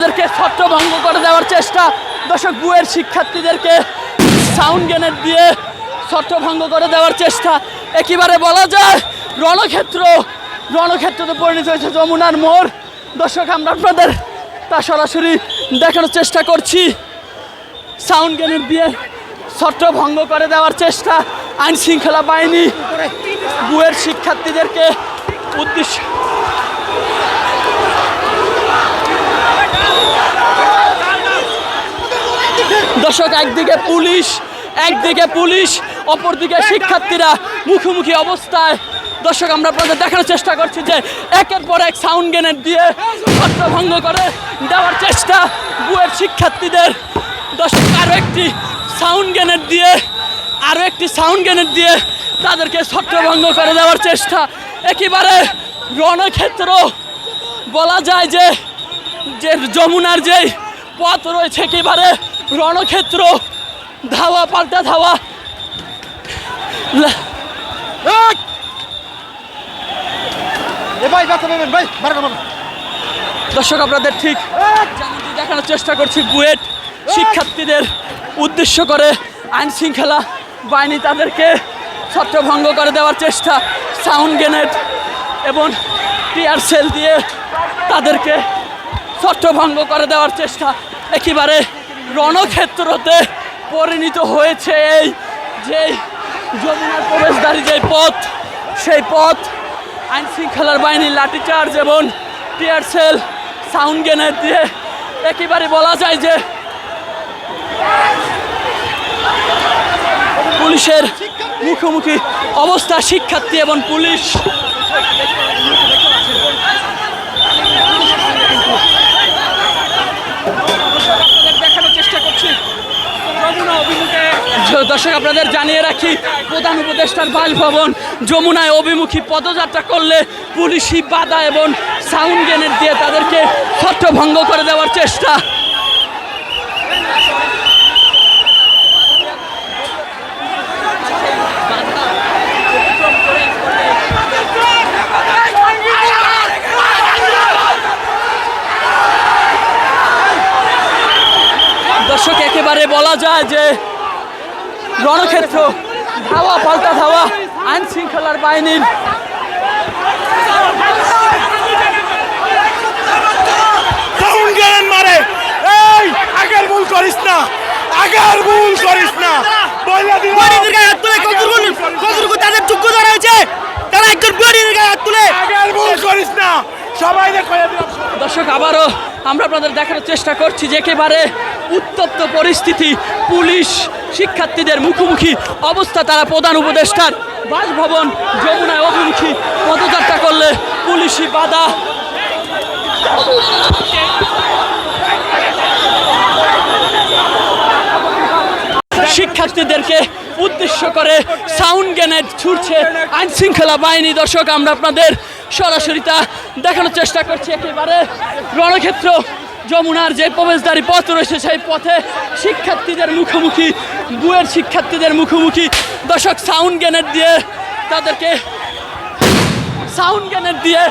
তাদেরকে ছত্রভঙ্গ করে দেওয়ার চেষ্টা। দর্শক, বুয়ের শিক্ষার্থীদেরকে সাউন্ড গ্রেনেড দিয়ে ছত্রভঙ্গ করে দেওয়ার চেষ্টা। একেবারে বলা যায়, রণক্ষেত্র, রণক্ষেত্রতে পরিণত হয়েছে যমুনার মোড়। দর্শক, আমরা আপনাদের তা সরাসরি দেখানোর চেষ্টা করছি। সাউন্ড গ্রেনেড দিয়ে ছত্রভঙ্গ করে দেওয়ার চেষ্টা। আইন শৃঙ্খলা বাহিনী, বুয়ের শিক্ষার্থীদেরকে উদ্দেশ্য দর্শক, একদিকে পুলিশ একদিকে পুলিশ, অপরদিকে শিক্ষার্থীরা মুখোমুখি অবস্থায়। দর্শক, আমরা আপনাদের দেখানোর চেষ্টা করছি যে একের পর এক সাউন্ড গ্রেনেড দিয়ে ছত্রভঙ্গ করে দেওয়ার চেষ্টা বুয়ের শিক্ষার্থীদের। দর্শক আরও একটি সাউন্ড গ্রেনেড দিয়ে আরও একটি সাউন্ড গ্রেনেড দিয়ে তাদেরকে ছত্রভঙ্গ করে দেওয়ার চেষ্টা। একেবারে রণক্ষেত্র। বলা যায় যে যে যমুনার যেই পথ রয়েছে, একেবারে রণক্ষেত্র ধাওয়া পাল্টা ধাওয়া। দর্শক আপনাদের ঠিক যেমনটি দেখানোর চেষ্টা করছি বুয়েট শিক্ষার্থীদের উদ্দেশ্য করে আইন শৃঙ্খলা বাহিনী তাদেরকে ছত্রভঙ্গ করে দেওয়ার চেষ্টা সাউন্ড গ্রেনেড এবং টিয়ার সেল দিয়ে তাদেরকে ছত্রভঙ্গ করে দেওয়ার চেষ্টা। একেবারে রণক্ষেত্রতে পরিণত হয়েছে এই যে যমুনার প্রবেশদ্বারী যে পথ, সেই পথ আইন শৃঙ্খলার বাহিনীর লাঠিচার্জ এবং টিয়ার সেল সাউন্ড গ্রেনেড দিয়ে একেবারে বলা যায় যে পুলিশের মুখোমুখি অবস্থা শিক্ষার্থী এবং পুলিশ দেখানোর চেষ্টা করছি যমুনা অভিমুখে য- দর্শক, আপনাদের জানিয়ে রাখি, প্রধান উপদেষ্টার বাসভবন যমুনায় অভিমুখী পদযাত্রা করলে পুলিশি বাধা এবং সাউন্ড গ্রেনেড দিয়ে তাদেরকে ছত্রভঙ্গ করে দেওয়ার চেষ্টা। দর্শক, একেবারে বলা যায় যে রণক্ষেত্র। ধাওয়া পাল্টা ধাওয়া আইন শৃঙ্খলার বাহিনীর মারে। এই আগের ভুল করিস না। আগের ভুল করিস না। বইলা দিল বুয়ারিদের গায়ে হাত তুলে কতটুকু কতটুকু তাদের যোগ্যতা রয়েছে তারা একজন বুয়ারিদের গায়ে হাত তুলে। আগের ভুল করিস না। সবাই দেখো দর্শক আবারও আমরা আপনাদের দেখানোর চেষ্টা করছি যে একেবারে উত্তপ্ত পরিস্থিতি, পুলিশ শিক্ষার্থীদের মুখোমুখি অবস্থা, তারা প্রধান উপদেষ্টার বাসভবন, যমুনায় অভিমুখী পদযাত্রা করলে পুলিশি বাধা। শিক্ষার্থীদেরকে উদ্দেশ্য করে সাউন্ড গ্রেনেড ছুটছে আইনশৃঙ্খলা বাহিনী। দর্শক, আমরা আপনাদের সরাসরি তা দেখানোর চেষ্টা করছে একেবারে রণক্ষেত্র, যমুনার যে প্রবেশদ্বারী পথ রয়েছে সেই পথে শিক্ষার্থীদের মুখোমুখি, বুয়ের শিক্ষার্থীদের মুখোমুখি। দর্শক সাউন্ড গ্যানের দিয়ে তাদেরকে সাউন্ড গ্যানের দিয়ে